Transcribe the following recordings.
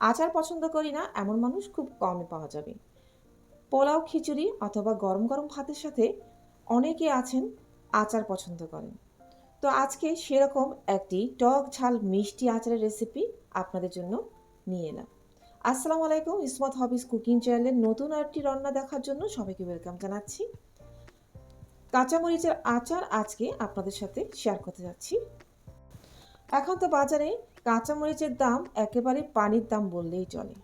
আচার পছন্দ করি না, এমন মানুষ খুব কমই পাওয়া যাবে। পোলাও, খিচুড়ি অথবা গরম গরম ভাতের সাথে অনেকে আছেন, আচার পছন্দ করেন। তো আজকে সেরকম একটি টক ঝাল মিষ্টি আচারের রেসিপি আপনাদের জন্য নিয়ে এলাম। আসসালামু আলাইকুম, ইসমত হবিস কুকিং চ্যানেলের নতুন আরেকটি রান্না দেখার জন্য সবাইকে ওয়েলকাম জানাচ্ছি। কাঁচামরিচের আচার আজকে আপনাদের সাথে শেয়ার করতে যাচ্ছি। এখন তো বাজারে কাঁচামরিচের দাম একেবারে পানির দাম বললেই চলে।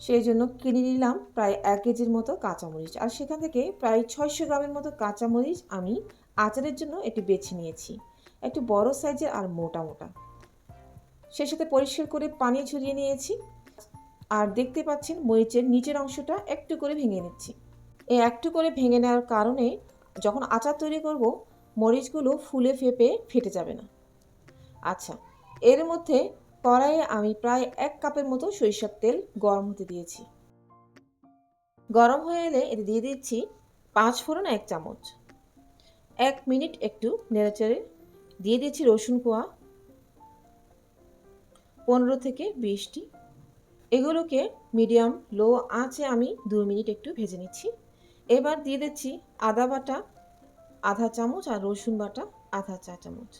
সেই জন্য কিনে নিলাম প্রায় এক কেজির মতো কাঁচামরিচ। আর সেখান থেকে প্রায় ছয়শো গ্রামের মতো কাঁচামরিচ আমি আচারের জন্য একটু বেছে নিয়েছি। একটু বড় সাইজের আর মোটা মোটা। সে সাথে পরিষ্কার করে পানি ঝরিয়ে নিয়েছি। আর দেখতে পাচ্ছেন মরিচের নিচের অংশটা একটু করে ভেঙে নিচ্ছি। এই একটু করে ভেঙে নেওয়ার কারণে যখন আচার তৈরি করব, মরিচগুলো ফুলে ফেপে ফেটে যাবে না। আচ্ছা এর মধ্যে কড়াইয়ে আমি প্রায় এক কাপের মতো সরিষার তেল গরম হতে দিয়েছি। গরম হয়ে এলে এতে দিয়ে দিচ্ছি পাঁচ ফোড়ন এক চামচ। এক মিনিট একটু নেড়েচেড়ে দিয়ে দিচ্ছি রসুন কোয়া। পনেরো থেকে বিশটি। এগুলোকে মিডিয়াম লো আঁচে আমি দু মিনিট একটু ভেজে নিচ্ছি। এবার দিয়ে দিচ্ছি আদা বাটা, আধা চামচ আর রসুন বাটা, আধা চা চামচ।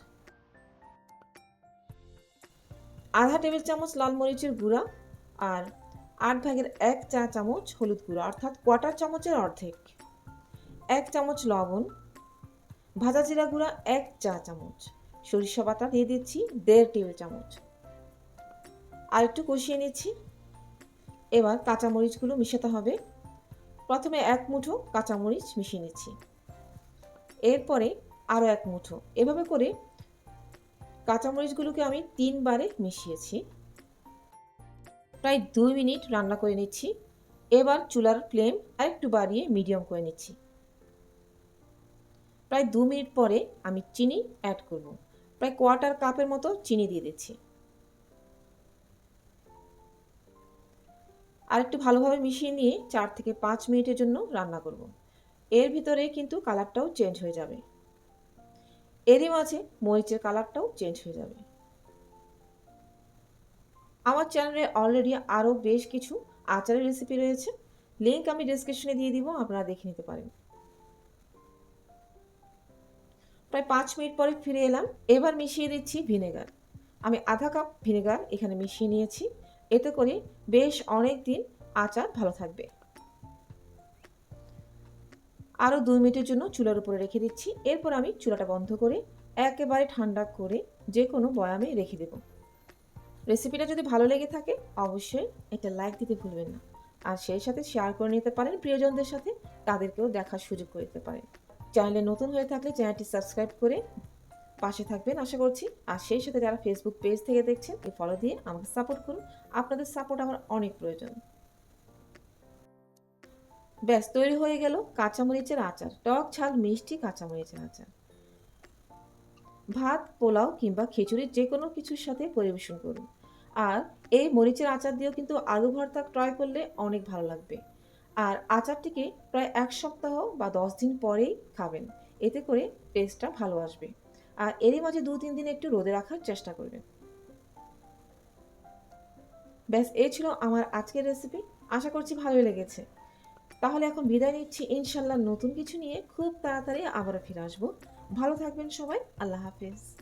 আধা টেবিল চামচ লাল মরিচের গুঁড়া আর আট ভাগের এক চা চামচ হলুদ গুঁড়া, অর্থাৎ কোয়াটার চামচের অর্ধেক। এক চামচ লবণ, ভাজা জিরা গুঁড়া এক চা চামচ, সরিষা বাটা দিয়ে দিচ্ছি দেড় টেবিল চামচ। আর একটু কষিয়ে নিচ্ছি। এবার কাঁচামরিচগুলো মিশাতে হবে। প্রথমে এক মুঠো কাঁচামরিচ মিশিয়ে নিচ্ছি। এরপরে আরও এক মুঠো। এভাবে করে কাঁচামরিচগুলোকে আমি তিনবারে মিশিয়েছি। প্রায় দুই মিনিট রান্না করে নিচ্ছি। এবার চুলার ফ্লেম আরেকটু বাড়িয়ে মিডিয়াম করে নিচ্ছি। প্রায় দু মিনিট পরে আমি চিনি অ্যাড করব। প্রায় কোয়ার্টার কাপের মতো চিনি দিয়ে দিচ্ছি। আর একটু ভালোভাবে মিশিয়ে নিয়ে চার থেকে পাঁচ মিনিটের জন্য রান্না করব। এর ভিতরে কিন্তু কালারটাও চেঞ্জ হয়ে যাবে। এরই মাঝে মরিচের কালারটাও চেঞ্জ হয়ে যাবে। আমার চ্যানেলে অলরেডি আরও বেশ কিছু আচারের রেসিপি রয়েছে। লিঙ্ক আমি ডিসক্রিপশনে দিয়ে দিব, আপনারা দেখে নিতে পারেন। প্রায় পাঁচ মিনিট পরে ফিরে এলাম। এবার মিশিয়ে দিচ্ছি ভিনেগার আমি আধা কাপ ভিনেগার এখানে মিশিয়ে নিয়েছি। এতে করে বেশ অনেক দিন আচার ভালো থাকবে। আরও দুই মিনিটের জন্য চুলার উপরে রেখে দিচ্ছি। এরপর আমি চুলাটা বন্ধ করে একেবারে ঠান্ডা করে যে কোনো বয়ামে রেখে দেব। রেসিপিটা যদি ভালো লেগে থাকে, অবশ্যই একটা লাইক দিতে ভুলবেন না। আর সেই সাথে শেয়ার করে নিতে পারেন প্রিয়জনদের সাথে, তাদেরকেও দেখার সুযোগ করে দিতে পারেন। চ্যানেলে নতুন হয়ে থাকলে চ্যানেলটি সাবস্ক্রাইব করে পাশে থাকবেন, আশা করছি। আর সেই সাথে যারা ফেসবুক পেজ থেকে দেখছেন এই ফলো দিয়ে আমাকে সাপোর্ট করুন। আপনাদের সাপোর্ট আমার অনেক প্রয়োজন। ব্যাস, তৈরি হয়ে গেল কাঁচামরিচের আচার। টক, ঝাল, মিষ্টি কাঁচামরিচের আচার। ভাত, পোলাও কিংবা খিচুড়ির যে কোনো কিছুর সাথে পরিবেশন করুন। আর এই মরিচের আচার দিয়েও কিন্তু আলু ভর্তা ট্রাই করলে অনেক ভালো লাগবে। আর আচারটিকে প্রায় এক সপ্তাহ বা দশ দিন পরেই খাবেন। এতে করে টেস্টটা ভালো আসবে। আর এরই মাঝে দু তিন দিন একটু রোদে রাখার চেষ্টা করবেন। ব্যাস, এই ছিল আমার আজকের রেসিপি আশা করছি ভালোই লেগেছে। তাহলে এখন বিদায় নিচ্ছি। ইনশাল্লাহ নতুন কিছু নিয়ে খুব তাড়াতাড়ি আবারও ফিরে আসব। ভালো থাকবেন সবাই। আল্লাহ হাফিজ।